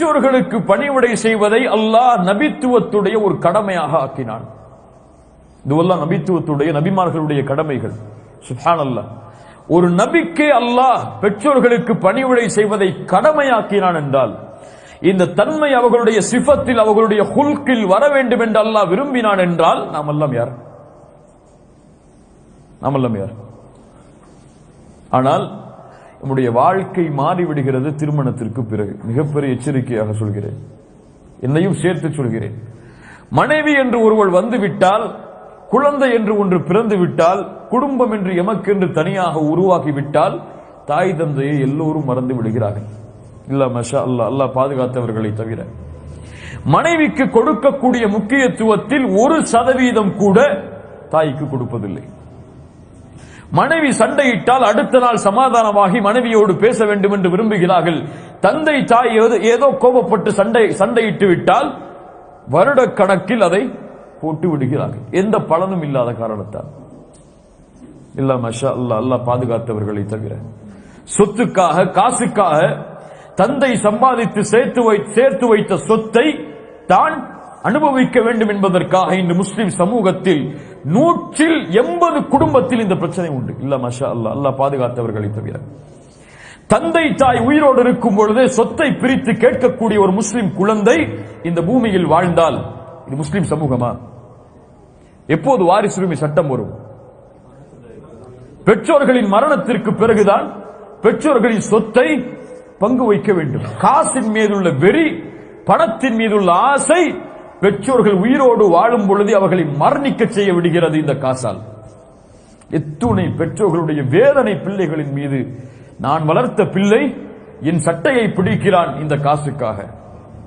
பெற்றோர்களுக்கு பணிவிடை செய்வதை அல்லாஹ் நபித்துவத்துடைய ஒரு கடமையாக ஆக்கினான். இதுவெல்லாம் நபித்துவத்துடைய நபிமார்களுடைய கடமைகள். சுஹான் அல்லா ஒரு நபிக்கே அல்லாஹ் பெற்றோர்களுக்கு பணிவிடை செய்வதை கடமையாக்கினான் என்றால் இந்த தன்மை அவர்களுடைய சிஃபத்தில் அவர்களுடைய ஹுல்கில் வர வேண்டும் என்று அல்லாஹ் விரும்பினான் என்றால் நாம் எல்லாம் யார்? நாம் எல்லாம் யார்? ஆனால் நம்முடைய வாழ்க்கை மாறிவிடுகிறது திருமணத்திற்கு பிறகு. மிகப்பெரிய எச்சரிக்கையாக சொல்கிறேன். என்னையும் சேர்த்து சொல்கிறேன். மனைவி என்று ஒருவள் வந்துவிட்டால் குழந்தை என்று ஒன்று பிறந்து விட்டால் குடும்பம் என்று எமக்கென்று தனியாக உருவாகிவிட்டால் தாய் தந்தையை எல்லோரும் மறந்து விடுகிறார்கள். இல்ல மஷா அல்லா அல்லாஹ் பாதுகாத்தவர்களை தவிர. மனைவிக்கு கொடுக்கக்கூடிய முக்கியத்துவத்தில் ஒரு சதவீதம் கூட தாய்க்கு கொடுப்பதில்லை. மனைவி சண்டையிட்டால் அடுத்த நாள் சமாதானமாகி மனைவியோடு பேச வேண்டும் என்று விரும்புகிறார்கள். தந்தை தாய் ஏதோ- கோபப்பட்டு சண்டை சண்டையிட்டு விட்டால் வருட கணக்கில் அதை போட்டு விடுகிறார்கள். எந்த பலனும் இல்லாத காரணத்தால். இல்ல மஷா அல்லா அல்லாஹ் பாதுகாத்தவர்களை தவிர. சொத்துக்காக காசுக்காக தந்தை சம்பாதித்து சேர்த்து வை சேர்த்து வைத்த சொத்தை தான் அனுபவிக்க வேண்டும் என்பதற்காக இன்று முஸ்லிம் சமூகத்தில் நூற்றில் எண்பது குடும்பத்தில் இந்த பிரச்சனை உண்டு. இல்ல மஷா அல்லா அல்லா பாதுகாத்தவர்களை தவிர. தந்தை தாய் உயிரோடு இருக்கும் பொழுதே சொத்தை பிரித்து கேட்கக்கூடிய ஒரு முஸ்லிம் குழந்தை இந்த பூமியில் வாழ்ந்தால் இது முஸ்லிம் சமூகமா? எப்போது வாரிசுரிமை சட்டம் வரும்? பெற்றோர்களின் மரணத்திற்கு பிறகுதான் பெற்றோர்களின் சொத்தை பங்கு வைக்க வேண்டும். காசின் மீதுள்ள வெறி பணத்தின் மீதுள்ள ஆசை பெற்றோர்கள் உயிரோடு வாழும் பொழுது அவர்களை மரணிக்க செய்ய விடுகிறது இந்த காசால். எத்துணை பெற்றோர்களுடைய வேதனை பிள்ளைகளின் மீது நான் வளர்த்த பிள்ளை என் சட்டையை பிடிக்கிறான் இந்த காசுக்காக.